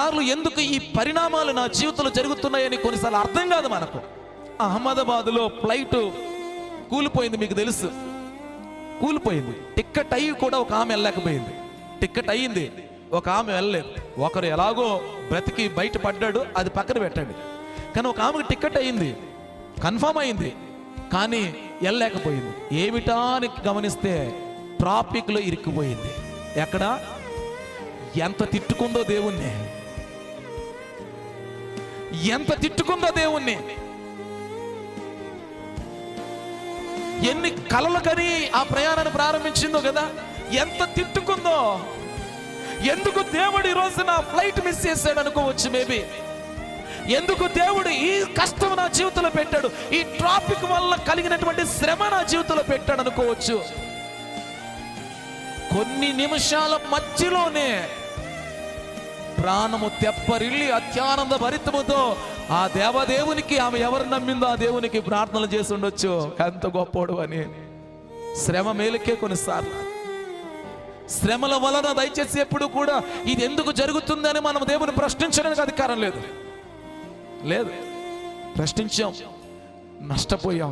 కొన్నిసార్లు ఎందుకు ఈ పరిణామాలు నా జీవితంలో జరుగుతున్నాయని కొన్నిసార్లు అర్థం కాదు మనకు. అహ్మదాబాద్లో ఫ్లైట్ కూలిపోయింది మీకు తెలుసు. కూలిపోయింది. టిక్కెట్ అయ్యి కూడా ఒక ఆమె వెళ్ళలేకపోయింది. టిక్కెట్ అయ్యింది. ఒక ఆమె వెళ్ళలేదు. ఒకరు ఎలాగో బ్రతికి బయటపడ్డాడు అది పక్కన పెట్టండి. కానీ ఒక ఆమెకు టిక్కెట్ అయింది కన్ఫర్మ్ అయింది కానీ వెళ్ళలేకపోయింది. ఏమిటా అని గమనిస్తే ట్రాఫిక్లో ఇరుక్కుపోయింది. ఎక్కడ? ఎంత తిట్టుకుందో దేవుణ్ణి. ఎంత తిట్టుకుందో దేవుణ్ణి? ఎన్ని కలలు కని ఆ ప్రయాణాన్ని ప్రారంభించిందో కదా? ఎంత తిట్టుకుందో? ఎందుకు దేవుడు ఈరోజు రోజు నా ఫ్లైట్ మిస్ చేశాడు అనుకోవచ్చు మేబీ. ఎందుకు దేవుడు ఈ కష్టం నా జీవితంలో పెట్టాడు? ఈ ట్రాఫిక్ వల్ల కలిగినటువంటి శ్రమ నా జీవితంలో పెట్టాడు అనుకోవచ్చు. కొన్ని నిమిషాల మధ్యలోనే ప్రాణము తెప్పరిల్లి అత్యానంద భరితముతో ఆ దేవదేవునికి ఆమె ఎవరు నమ్మిందో ఆ దేవునికి ప్రార్థనలు చేసి ఉండొచ్చు. ఎంత గొప్పోడు అని. శ్రమ మేలుకే కొన్నిసార్లు. శ్రమల వలన దయచేసి ఎప్పుడు కూడా ఇది ఎందుకు జరుగుతుందని మనం దేవుని ప్రశ్నించడానికి అధికారం లేదు. లేదు. ప్రశ్నించాం. నష్టపోయాం.